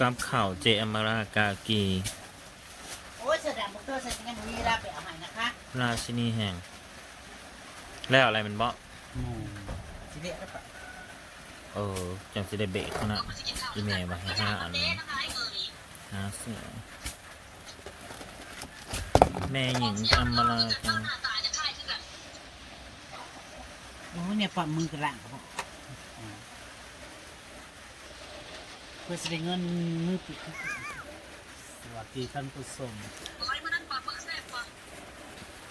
กับข่าวเจอมรากากี โอ้ยเสือดำมุกเตอร์ใส่ยังมีรับไปเอาใหม่นะคะราชินีแห่ง แล้วอะไรมันบ่หมูสิเดียแล้วปะเออจังสิได้เบรกเขานะอีเมลมาให้ห้าอันนี้หาเสือแม่หญิงอมรากาโอ้ยเนี่ยฝ่ามือกระหล่างครับผมเพื่อจะได้เงินมือปิดสวัสดีท่านผู้ชมป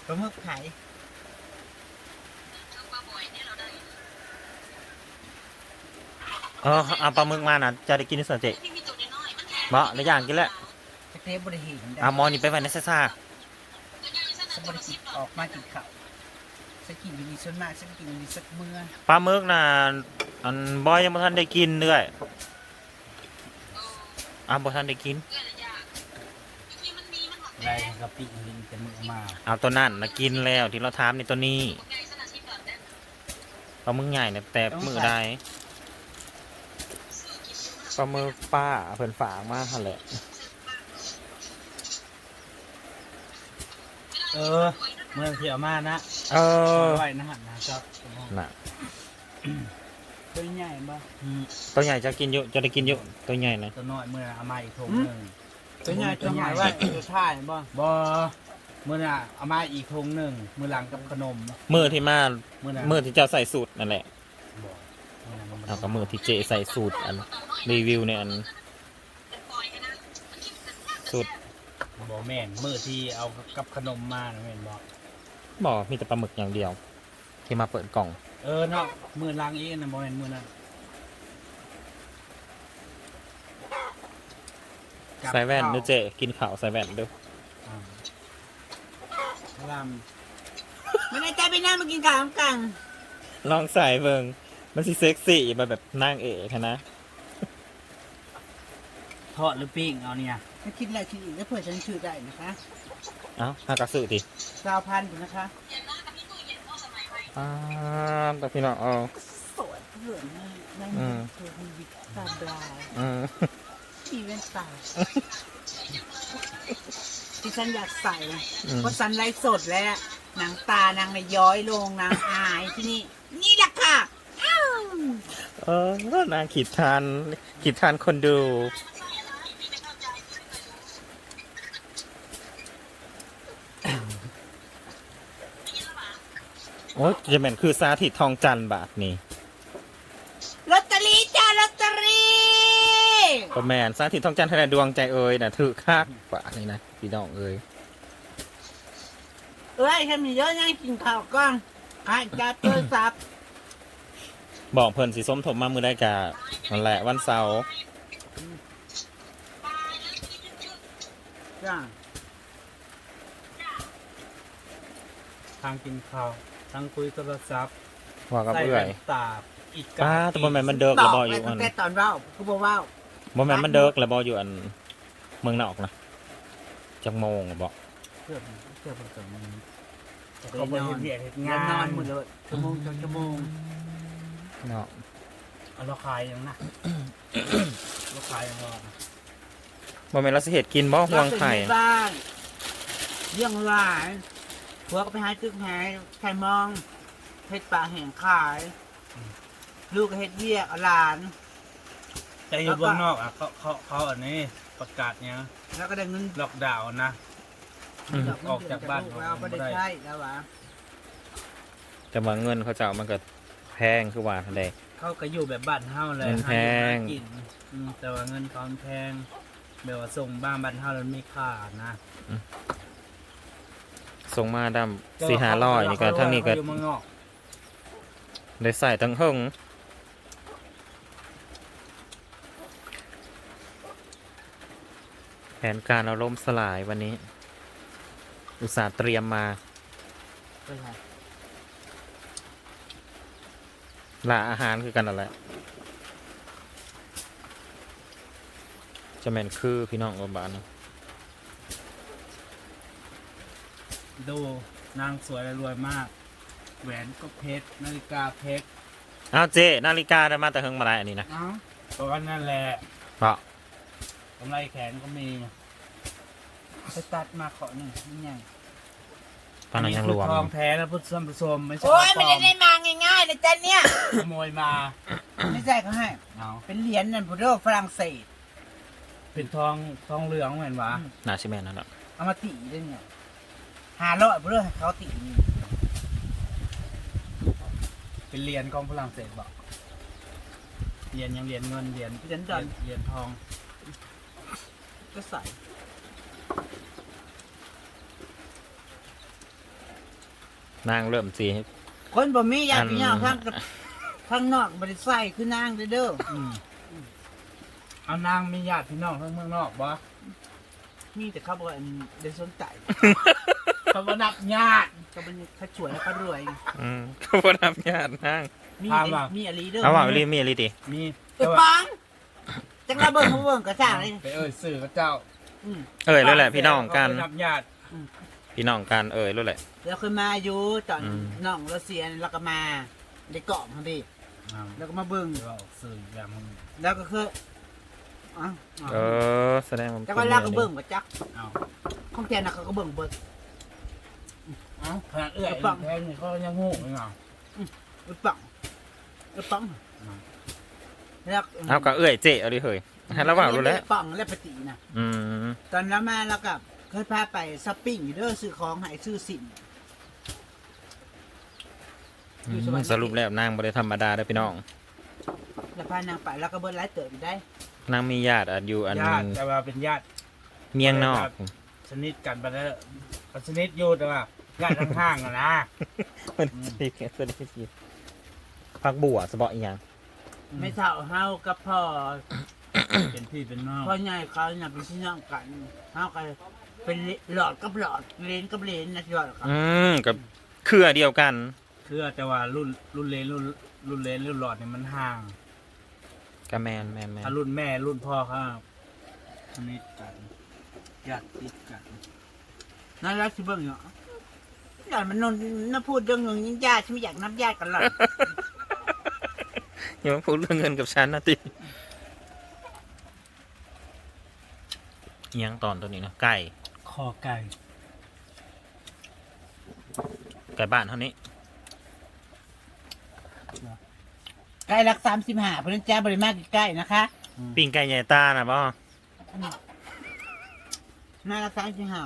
ลาหมึกไข่เออเอาปลาหมึกมานะจะได้กินในสวนเจบ่ในอย่างกินแล้วจะเทปบริหินอาหมอนี่ไปไว้ในซ่าสบริกิตออกมากินข้าวสกินอยู่ดีส่วนมากสกินอยู่ดีสักเมื่อปลาหมึกน่ะอันบอยยังบ่ทันได้กินเลย อะบ่ทันได้กิน ได้กะปิลิงจะมือมาเอาตัวนั่นนะกินแล้วที่เราทามในตัวนี้ปลาหมึกใหญ่เนี่ยแต่มือได้ปลาหมึกป้าเพิ่นฝากมาหั่นแหละ เออ เมื่อเที่ยวมานะเออ ไว้นะฮะนะครับ น่ะ ตัวใหญ่บ่อืมตัวใหญ่จะกินเยอะจะได้กินเยอะตัวใหญ่นะตัวน้อยเมื่อเอามาอีกทงหนึ่งตัวใหญ่ตัวใหญ่ว่าตัวท่ายบ่บอเมื่อน่ะเอามาอีกทงหนึ่งมือหลังกับขนมมือที่มามือน่ะมือที่เจ้าใส่สูตรนั่นแหละบ่มื้อน่ะมันบ่ได้เอากับมือที่เจใส่สูตรอันรีวิวเนี่ยอันสูตรบ่แม่นมือที่เอากับขนมมานะแม่นบอกบอกมีแต่ปลาหมึกอย่างเดียว ที่มาเปิดกล่อง เออเนาะมือหลังเองนะบ่แม่นมือนั้นกับใส่แว่นข้าด้วยเจกินข้าวใส่แว่นด้วยอ่าลำไม่ได้ใจไปนั่งมากินข้าวกันลองใส่เบิงมันสิเซ็กซี่มาแบบนางเอกอะนะทอดหรือปิ้งเอาเนี่ยถ้าคิดแล้วคิดอีกแล้วเผื่อฉันชื่อได้นะคะ เอ้าหากระสือดิเก้าพันนะคะ อ้าแต่พี่น้องเอาสวยเผื่อในในอืมเธอมีวิตตาบลายอืมอีเวนต์ตาที่ฉันอยากใส่อืมเพราะฉันไลฟ์สดแล้วหนังตานางเลยย้อยลงนางอายที่นี่ นี่แหละค่ะอ้าวเออนางขีดทานขีดทานคนดู โอ้ยจะเป็นคือสาธิตทองจันทร์บาทนี่ลอตเตอรี่จ้าลอตเตอรี่ก็แมนสาธิตทองจันทร์ทนายดวงใจเอ่ยนะถือคักบาทนี่นะพี่น้องเอ่ยเอ้ยฉันมีเยอะยังกินข้าวกล้องขายจับโทรศัพท์บอกเพิ่นสีส้มถมมามือได้กะนั่นแหละวันเสาร์จ้าทางกินข้าว ทางคุยโทรศัพท์ว่ากับใส่เอื่อแว่ยนตาอีกป้าแตัวบอแมนมันเดิกบแล้อวกบอไปอยู่อัตั้นงแต่ตอนเว้าคือบอกว่าบอแมนมันเดิกแล้วบออยู่อัน เมืองนอกนะจังโมงบอกเพื่อเพื่อประสงค์นี้เขาเขาไปไปนอนเฮ็ดเวียกเฮ็ดงางานนอนหมดเลยชั่วโมงสองชั่วโมงเนาะเอาเราขายยังนะ เราขายยังรอนะบอแมนเราสิเหตุกินบ่ห่วงไข่เราเป็นแม่บ้านเรื่องหลาย ผัวก็ไปหาตึกหายไข่มองเฮ็ดปลาแห่งขาย ลูกก็เฮ็ดเวียกเอาหลาน แต่อยู่เบื้องนอกอะเขาเขาเขาอันนี้ประกาศเนี้ยแล้วก็ได้เงินล็อกดาวน์นะ อืม ออกจากบ้านเราไม่ได้ใช้แล้ววะแต่ว่าเงินเขาจะเอามันก็แพงคือว่าอะไร เขาก็อยู่แบบบ้านเฮาเลยเงินแพง หาอยู่หากินอืมแต่ว่าเงินเขาแพงแบบว่าส่งบ้านบ้านเฮาแล้วมีค่านะ ส่งมาดำสี่หาร้อยนี่ก็ทั้งนี้ก็เขาอยู่เมืองนอกได้ใส่ทั้งหึ่งแผนการเอาล่มสลายวันนี้ อุตส่าห์เตรียมมาไปไหนละอาหารคือกันนั่นแหละจะแม่นคือพี่น้องว่าบ้านนะ ดูนางสวยและรวยมาก แหวนก็เพชรนาฬิกาเพชรอ้าวเจนาฬิกาได้มาแต่เฮิงมาได้อันนี้นะเอ้าเพราะว่านั่นแหละเพราะกำไรแขนก็มีไปตัดมาขอหนึ่งนี่ไงปานนั้นยังรวมทองแท้นะพุทธผู้ชมไม่ใช่โอ้ยขไม่องปลได้อได้มาง่ายๆเลยจ้ะเนี่ยขโมยมา ไม่ใช่เขาให้เอาเป็นเหรียญนั่นพุทธฝรั่งเศสเป็นทองทองเหลืองเหมือนวะน่าใช่แม่นนั่นแหละเอามาตีด้วยเนี่ย หาร้อยพุทธให้เขาตีนี่เป็นเหรียญของฝรั่งเศสบอกเหรียญยังเหรียญเงินเหรียญเหรียญดอนเหรียญทอง ก็ใส่นางเริ่มสีคนบ่มีอยากอันพี่น้องทั้งข้างนอกบริใส่คือนางเด้อเด้ออืมเอานางมีญาติพี่น้องทั้งเมืองนอกบ่มีแต่เขาบอกว่าอันได้สนใจ เขาบ่นับญาติเขาเป็นเขาช่วยแล้วเขารวยอืมก็บ่นับญาตินางมีถามว่า มีอะไรเด้อเอาว่าอีหลีมีอีหลีติมีไอ้ปังจังระเบิดเขาเบิ่งกระจ่างเลยไปเอ่ยสื่อกับเจ้าอืมเอ้ยรู้แหละพี่น้องกันเขาบ่นับญาติพี่น้องกันเอ้ยรู้แหละ แล้วเคยมาอยู่ตอนอืม น้องรัสเซียแล้วก็มาได้เกาะมาดิเอาแล้วก็มาเบิ่งเดี๋ยวเอาสื่ออย่างมึงแล้วก็คืออ๋อเออแสดงว่าแต่ว่าเราก็เบิ่งกับจัก เอาของแกน่ะเขาก็เบิ่งเบิ่ง เอาขนาดเอื้อยเอาปังแทงนี่เขายังงูเลยเหรอไอ้ปังไอ้ปังอืมแล้วเอาก็เอ้ยเจ๊เอาดิเฮ้ยให้ระหว่างรู้แล้วไอ้ปังและปฏิน่ะอืมตอนนั้นมาแล้วก็เคยพาไปช้อปปิ้งอยู่เด้อซื้อของให้ซื้อสินอยู่สวรรค์สรุปแล้วนางบ่ได้ธรรมดาเด้อพี่น้องแล้วพานางไปแล้วก็เบิ้ลไลฟ์เติมได้นางมีญาติอันอยู่อันญาติแต่ว่าเป็นญาติเมียงนอก สนิทกันไปแล้วสนิทอยู่แต่ว่า ญาติข้างๆอะนะมันสิเสด็จพักบัวสะเบาะอีหยังไม่เท่าเฮากับพ่อเป็นพี่เป็นน้องพ่อใหญ่เขาเนี่ยเป็นพี่น้องกันเฮาก็เป็นหลอดกับหลอดเลนกับเลนนะหลอดครับอืมกับเครือเดียวกันเชื่อแต่ว่ารุ่นรุ่นเลนรุ่นรุ่นเลนรุ่นหลอดเนี่ยมันห่างกะแมนแมนแมนถ้ารุ่นแม่รุ่นพ่อเขาสนิทกันญาติติดกันนั่นแล้วสิเบิ่งเนาะ หลอดมันนนน่าพูดเรื่องเงินยิ่งญาติฉันไม่อยากนับญาติกันหรอกอย่ามาพูดเรื่องเงินกับฉันนะติอิหยังตอนตัวนี้นะไก่คอไก่ไก่บ้านเท่านี้ ใกล้รักสามสิบห้าเพราะนั้นจ้าบริมาใกล้ๆนะคะปิ้งไก่ใหญ่ตานะบ่น่ารักสามสิบห้า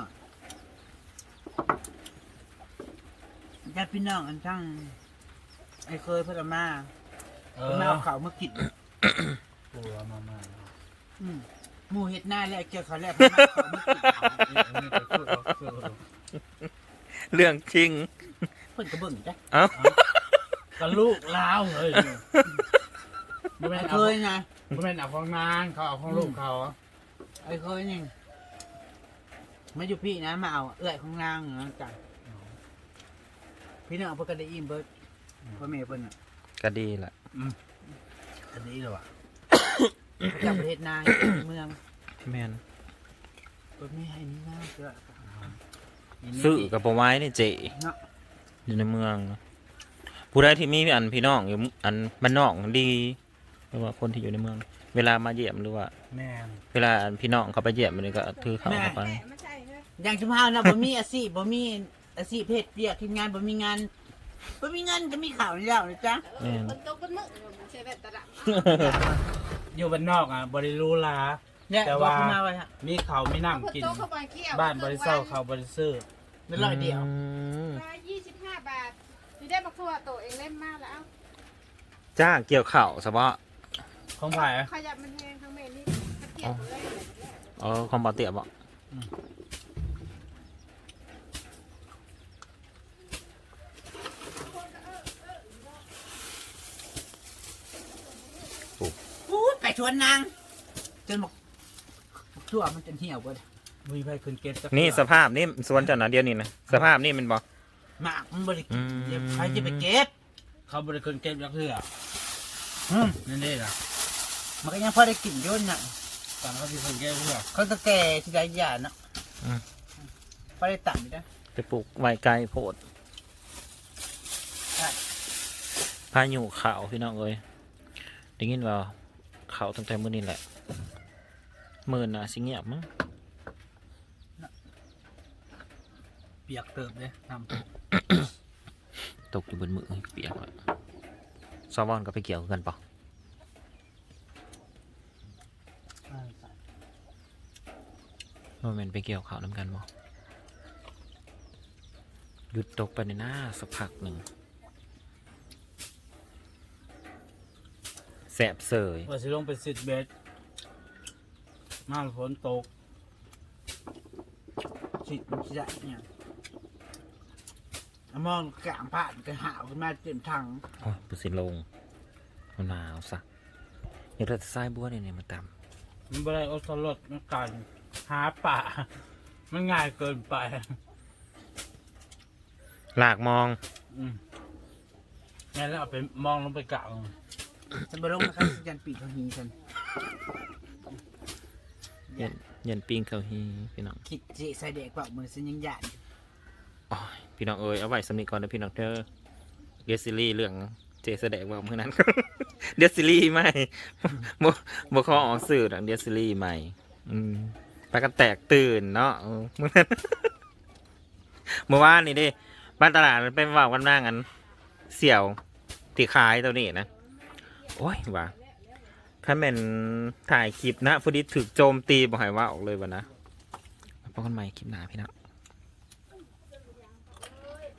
ญาติพี่น้องอันทั้งไอ้เคยเพื่อนมาเอเพิ่นอมาเอาเขามากินกลัวมามาอืมหมูเห็ดหน้าแล้วเกี่ยวเขาแล้วเพิ่นมาเอาเขามากินอันนี้ก็คือคือเรื่องจริง เพิ่นก็เบิ่งจ้ะเอ้ากับลูกล้าวเลยไม่เป็นไอ้เอาเคยนะไม่เป็นเอาของนางเขาเอาของลูกเขาไอ้เคยนี่มาอยู่พี่นะมาเอาเอื้อยของนางนะจ้ะ พี่น้องเพิ่นก็ได้อิ่มเบิดพ่อแม่เพิ่นน่ะก็ดีแหละอันนี้เหรอวะ จากประเทศนางอยู่ในเมืองแมนเพิ่นไม่ให้นี่นะเด้อซื้อกับปไว้นี่เจเนาะอยู่ในเมือง ผู้ใดที่มีอันพี่น้องอยู่อันบ้านนอกดีหรือว่าคนที่อยู่ในเมือง เวลามาเยี่ยมหรือว่า แม่น เวลาอันพี่น้องเขาไปเยี่ยมมันก็ถือเข้าวเข้าไป อย่างชุมพรนะบ่มีอาชีพบ่มี อาชีพเพศเรียกทีมงานบ่มีงานบ่มีเงินก็มีข่าวนี่แล้วนะจ๊ะแม่นคนตกบนมือใช้แบบตะดับอยู่บ้านนอกอะบริรู้ลา เนี่ยแต่บอกว่าขึ้นมาไว้ฮะมีเขาวมีคนน้ำกินโตเข้าไปเกี่ยวบ้านบริเซาเขาบริซื้อเป็นร้อยเดียวอืมร้อยยี่สิบห้าบาทที่ได้มาทั่วโตเองเล่นมากแล้วจ้าเกี่ยวเข่าวสะเบาะของไผ่ขยับมันแห้งทั้งเมนนี่ตะเกียบเลย เออคอมบอเตียบอก อู้ยไป ชวนนางจนบอกทั่วมันจนเหี่ยวเบิดมีไผ่ขึ้นเก็ตจักนี่เทื่อสภาพนี่สวนเจ้าหนาเดียวนี่นะสภาพนี่มันบอกหมากมันบริอืมเดี๋ยวใครจะไปเก็บเขาบริขึ้นเก็ตจักเทื่ออืมนั่นเองล่ะมันก็ยังพอได้กลิ่นอยุ่นน่ะตอนเขาที่ขึ้นเก็ตเทื่อเขาตะแก่ที่ไรยาเนาะพอได้ตัดอยู่นะไปปลูกไว้ไกลโพดใช่พายุเขาวพี่น้องเอ้ยได้ยินว่า เขาตั้งแต่มื้อนี้แหละหมื่นน่ะสิเงียบมั้งเปียกเติบเลยทตกอยู่บนมือเปียกเลยซอวอนก็ไปเกี่ยวกันเปล่าำว่าแมันไปเกี่ยวเขาวน้ำกันบ่หยุดตกไปในหน้าสักพักหนึ่ง แสบเสยว่าสิลงไปสิทธิ์เบสมาฝนตกสิมันสิได้เนี่ยเอามองกลางผ่านก็หาวขึ้นมาเต็มถังโอ้ยปุสิลงมันหนาวซะอยากได้แต่ทรายบัวเนี่ยเนี่ยมาตมันบ่ได้อดสลดมันกันหาป่า มันง่ายเกินไปำหลากมอง อืมงั้นแล้วเอาไปมองลงไปกะเอา ฉันบ่ลงนะครับสิยันปีกเขาหีฉันเย็นเย็นปิงเขาฮีพี่น้องคิดจิใส่เด็กเปล่ามือฉันยังหยาดโอ้ยพี่น้องเอ้ยเอาไว้สำนึกก่อนนะพี่น้องเธอเดี๋ยวซีรีส์เรื่องเจแสดงว่าเมื่อนั้น เดี๋ยวซีรีส์ใหม่บ่บ่ขอออกสื่อหรอกเดี๋ยวซีรีส์ใหม่ อืมไปกันแตกตื่นเนาะเออเมื่อนั้น เมื่อวานนี่ดิบ้านตลาดมันไปเว่ากันนั่งกันเสี่ยวตีขายตัวนี้นะ โอ้ยว่าถ้าเป็นถ่ายคลิปนะพอดีถึกโจมตีบ่ใหายว่าออกเลยวะนะพบกันใหม่คลิปหน้าพี่น้อง